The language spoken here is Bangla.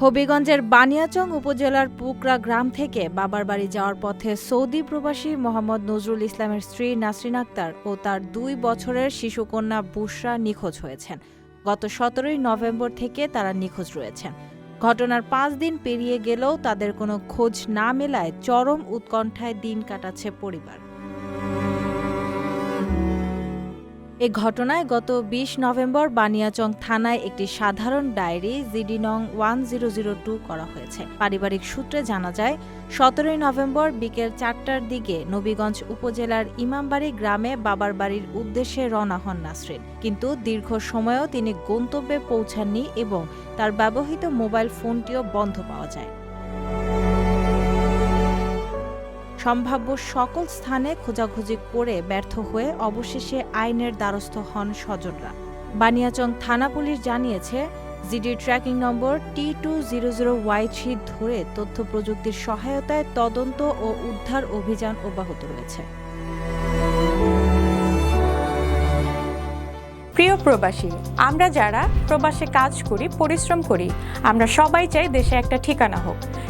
হবিগঞ্জের বানিয়াচং উপজেলার পুকরা গ্রাম থেকে বাবার বাড়ি যাওয়ার পথে সৌদি প্রবাসী মোহাম্মদ নজরুল ইসলামের স্ত্রী নাসরিন আক্তার ও তার দুই বছরের শিশুকন্যা বুশরা নিখোঁজ হয়েছেন। গত সতেরোই নভেম্বর থেকে তারা নিখোঁজ রয়েছেন। ঘটনার পাঁচ দিন পেরিয়ে গেলেও তাদের কোনো খোঁজ না মেলায় চরম উৎকণ্ঠায় দিন কাটাচ্ছে পরিবার। এ ঘটনায় গত বিশ নভেম্বর বানিয়াচং থানায় একটি সাধারণ ডায়েরি জিডি নং ওয়ান জিরো জিরো টু করা হয়েছে। পারিবারিক সূত্রে জানা যায়, সতেরোই নভেম্বর বিকেল চারটার দিকে নবীগঞ্জ উপজেলার ইমামবাড়ি গ্রামে বাবার বাড়ির উদ্দেশ্যে রওনা হন নাসরিন। কিন্তু দীর্ঘ সময়ও তিনি গন্তব্যে পৌঁছাননি এবং তার ব্যবহৃত মোবাইল ফোনটিও বন্ধ পাওয়া যায়। সম্ভাব্য সকল স্থানে খোঁজাখুঁজি করে ব্যর্থ হয়ে অবশেষে আইনের দ্বারস্থ হন স্বজনরা। বানিয়াচং থানা পুলিশ জানিয়েছে, GD tracking number T two zero zero Y three ধরে তথ্য প্রযুক্তির সহায়তায় তদন্ত ও উদ্ধার অভিযান অব্যাহত রয়েছে। প্রিয় প্রবাসী, আমরা যারা প্রবাসে কাজ করি, পরিশ্রম করি, আমরা সবাই চাই দেশে একটা ঠিকানা হোক।